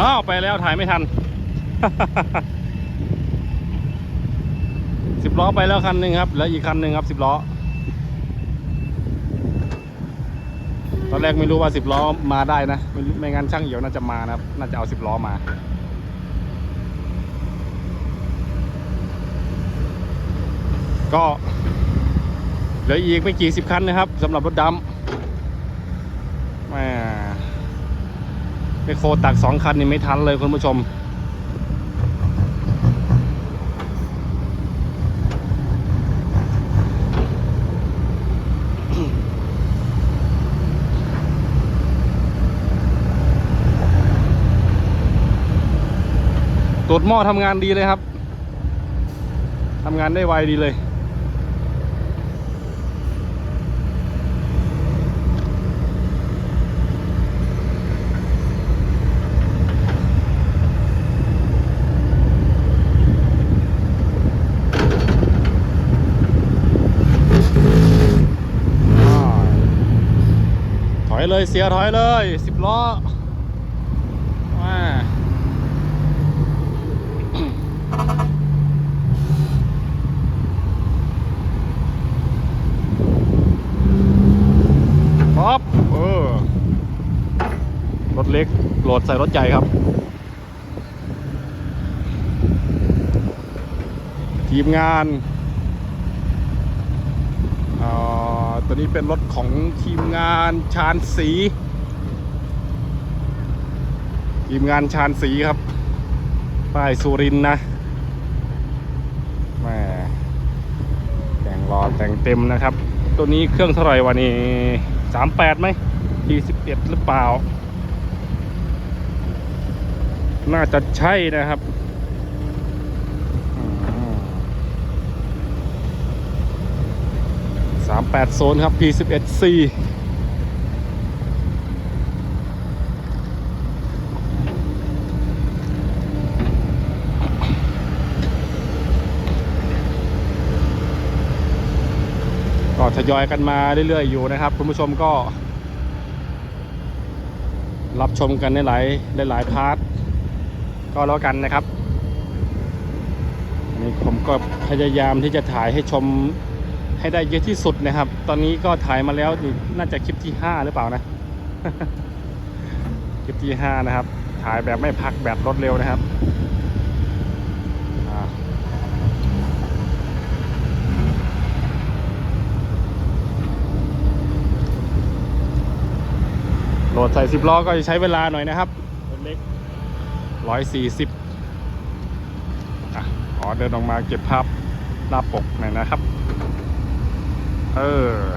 อ้าวไปแล้วถ่ายไม่ทัน สิบล้อไปแล้วคันหนึ่งครับ แล้วอีกคันหนึ่งครับสิบล้อ ตอนแรกไม่รู้ว่าสิบล้อมาได้นะ ไม่ไม่งั้นช่างเหี่ยวน่าจะมานะครับ น่าจะเอาสิบล้อมาก็เหลืออีกไม่กี่สิบคันนะครับสำหรับรถดำแม่ ไปโคตักสองคันนี่ไม่ทันเลยคุณผู้ชมตรวจหม้อทำงานดีเลยครับทำงานได้ไวดีเลย เลยเสียถอยเลยสิบล้อมาป๊อปเออรถเล็กโหลดใส่รถใหญ่ครับ ทีมงานเอ่อ ตัวนี้เป็นรถของทีมงานชาญศรีทีมงานชาญศรีครับ ป้ายสุรินนะแม่แต่งรอแต่งเต็มนะครับ ตัวนี้เครื่องเท่าไหร่วะนี่สามแปดไหมทีสิบเอ็ดหรือเปล่า น่าจะใช่นะครับ 380โซนครับ P11C ก็ทยอยกันมาเรื่อยๆอยู่นะครับ คุณผู้ชมก็ รับชมกันในหลายหลายพาร์ทก็แล้วกันนะครับนี่ผมก็พยายามที่จะถ่ายให้ชม ให้ได้เยอะที่สุดนะครับ ตอนนี้ก็ถ่ายมาแล้วนี่น่าจะคลิปที่5หรือเปล่านะ คลิปที่5นะครับ ถ่ายแบบไม่พักแบบรถเร็วนะครับอ่าโหลดใส่10ล้อก็จะใช้เวลาหน่อยนะครับรถเล็ก140อะขอเดินออกมาเก็บภาพหน้าปกหน่อยนะครับ เออ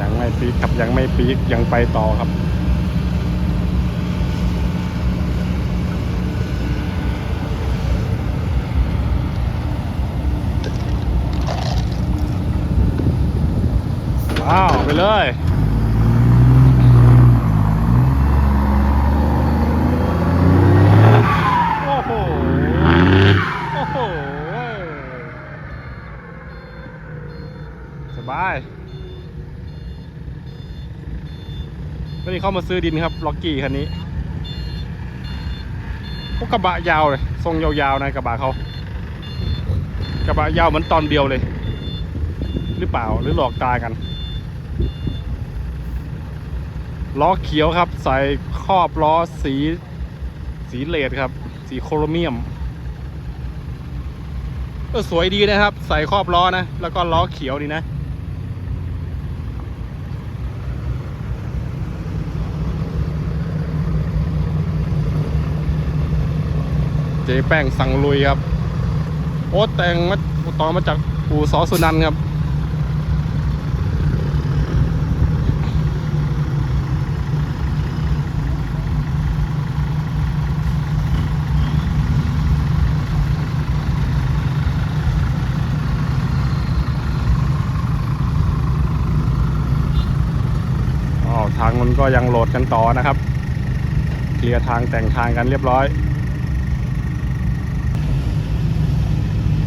ยัง ไม่ปีกครับยังไม่ปีกยังไปต่อครับว้าวไปเลยโอ้โหโอ้โหสบาย วันนี้เข้ามาซื้อดินครับล็อกกี้คันนี้พวกกระบะยาวเลย ทรงยาวๆนะกระบะเขากระบะยาวเหมือนตอนเดียวเลย หรือเปล่าหรือหลอกตากันล้อเขียวครับ ใส่ครอบล้อสีสีเลดครับ สีโครเมียมเออสวยดีนะครับ ใส่ครอบล้อนะ แล้วก็ล้อเขียวดีนะ เจ๊แป้งสั่งลุยครับ โอ๊ตแต่งมาต่อมาจากปู่สอสุนันครับ ทางมันก็ยังโหลดกันต่อนะครับ เคลียร์ทางแต่งทางกันเรียบร้อย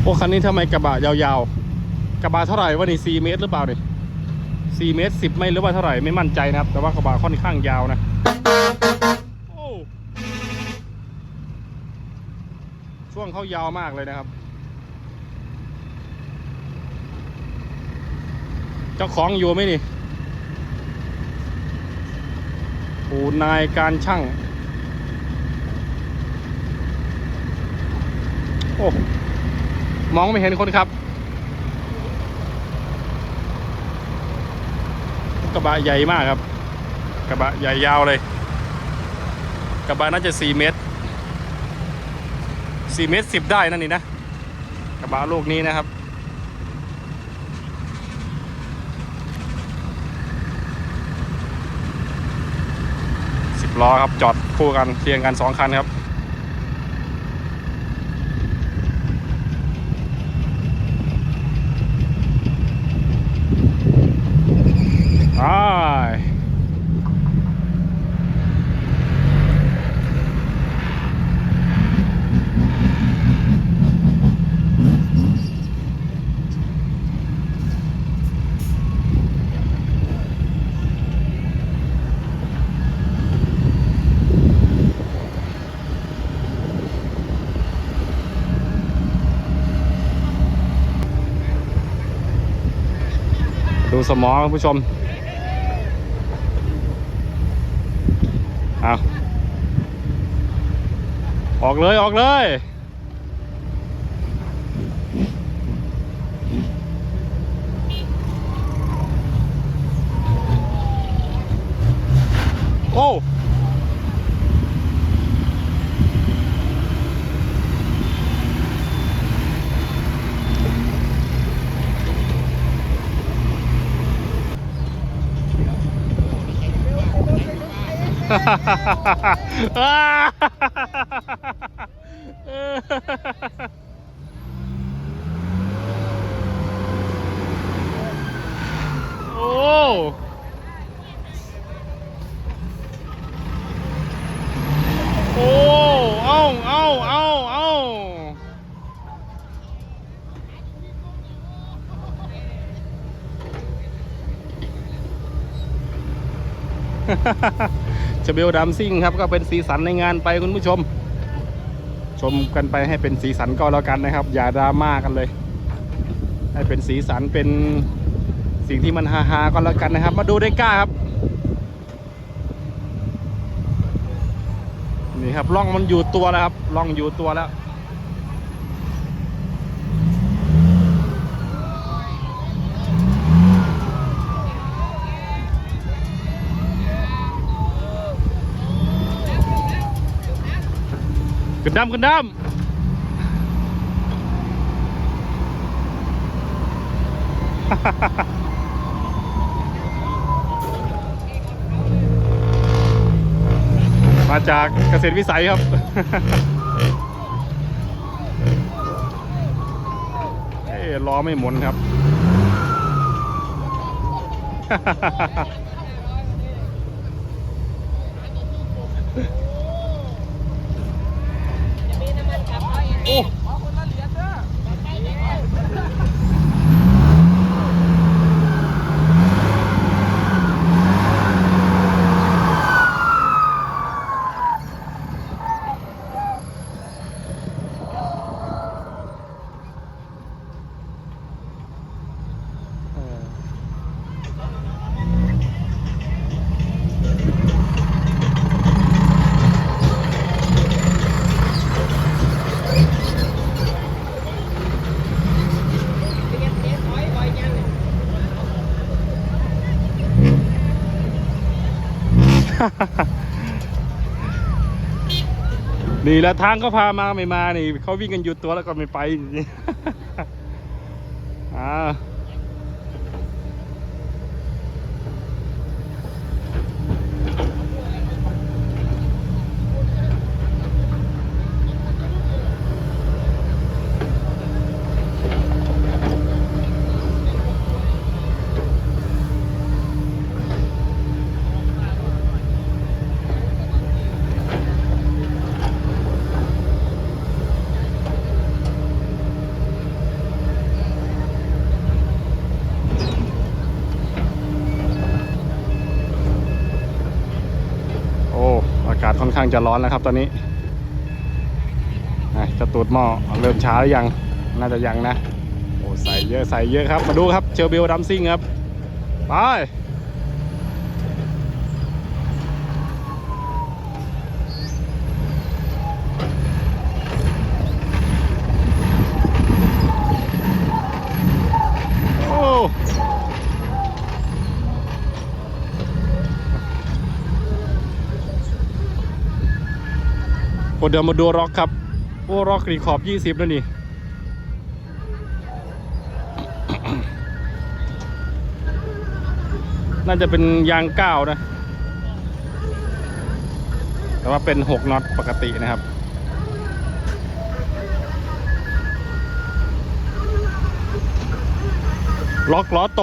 โอ้คันนี้ทำไมกระบะยาวๆ กระบะเท่าไหร่วะนี่4เมตรหรือเปล่านี่4เมตร10ไม่หรือว่าเท่าไหร่ไม่มั่นใจนะครับ แต่ว่ากระบะค่อนข้างยาวนะช่วงเขายาวมากเลยนะครับ เจ้าของอยู่ไหมนี่โอ้นายการช่าง โอ้ มองไม่เห็นคนครับกระบะใหญ่มากครับ กระบะใหญ่ยาวเลย กระบะน่าจะ4เมตร4เมตร10ได้นั่นนี่นะ กระบะลูกนี้นะครับสิบล้อครับจอดคู่กันเรียงกันสองคันครับ ไป ดูสมองคุณผู้ชมเอาออกเลยออกเลยโอ้ โอ้โอ้เอาเอาเอ้าเอาจ ชเบลดัมซิ่งครับก็เป็นสีสันในงานไปคุณผู้ชม ชมกันไปให้เป็นสีสันก็แล้วกันนะครับ อย่าดราม่ากันเลย ให้เป็นสีสันเป็นสิ่งที่มันฮาฮาก็แล้วกันนะครับ มาดูเดก้าครับนี่ครับล่องมันอยู่ตัวแล้วครับล่องอยู่ตัวแล้ว ขึ้นดำขึ้นดำมาจากเกษตรวิสัยครับเอ้ล้อไม่หมุนครับ โอ้ นี่แหละทางก็พามาไม่มานี่เขาวิ่งกันหยุดตัวแล้วก็ไม่ไปจาศค่อ่าางจะร้อนแล้วครับ ตอนนี้จะตูดหม้อเริ่มช้าหรือยัง น่าจะยังนะ โอ้ใส่เยอะใส่เยอะครับ มาดูครับเชอร์เบลดัมซิงครับ ไป โอ้ เดี๋ยวมาดูร็อกครับโอ้ร็อกรีขอบ20แล้วนี่น่าจะเป็นยางเก้านะ แต่ว่าเป็น6น็อตปกตินะครับล็อกล้อโต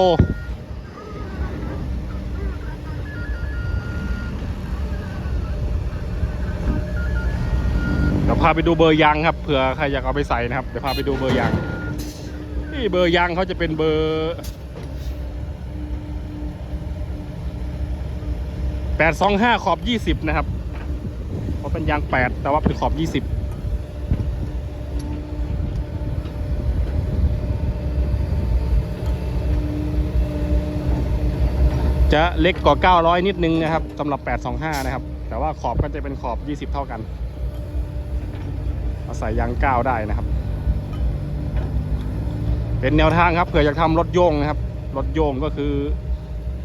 พาไปดูเบอร์ยางครับเผื่อใครอยากเอาไปใส่นะครับเดี๋ยวพาไปดูเบอร์ยางนี่เบอร์ยางเขาจะเป็นเบอร์แปดสองห้าขอบยี่สิบนะครับเขาเป็นยางแปดแต่ว่าเป็นขอบยี่สิบจะเล็กกว่า 900 นิดนึงนะครับสำหรับ 825 นะครับ แต่ว่าขอบก็จะเป็นขอบ 20 เท่ากัน อาใส่ยางก้าวได้นะครับ เป็นแนวทางครับเผื่ออยากทำรถโยงนะครับ รถโยงก็คือ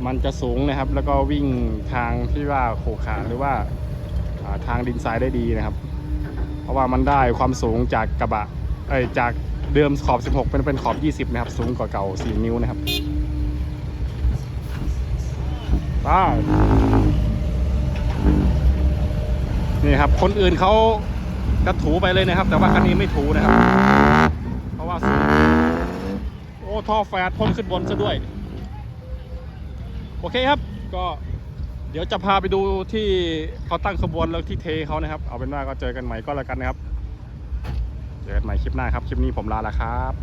มันจะสูงนะครับ แล้วก็วิ่งทางที่ว่าโขขาหรือว่าทางดินทรายได้ดีนะครับ เพราะว่ามันได้ความสูงจากกระบะเอ้ยจากเดิมขอบ 16 เป็นเป็นขอบ 20 นะครับ สูงกว่าเก่า 4 นิ้วนะครับไปนี่ครับ คนอื่นเขา ก็ถูไปเลยนะครับ แต่ว่าคันนี้ไม่ถูนะครับ เพราะว่าสูงโอ้ท่อแฟดพ่นขึ้นบนซะด้วย โอเคครับ ก็เดี๋ยวจะพาไปดูที่เขาตั้งขบวนแล้วที่เทเขานะครับ เอาเป็นว่าก็เจอกันใหม่ก็แล้วกันนะครับ เจอกันใหม่คลิปหน้าครับ คลิปนี้ผมลาแล้วครับ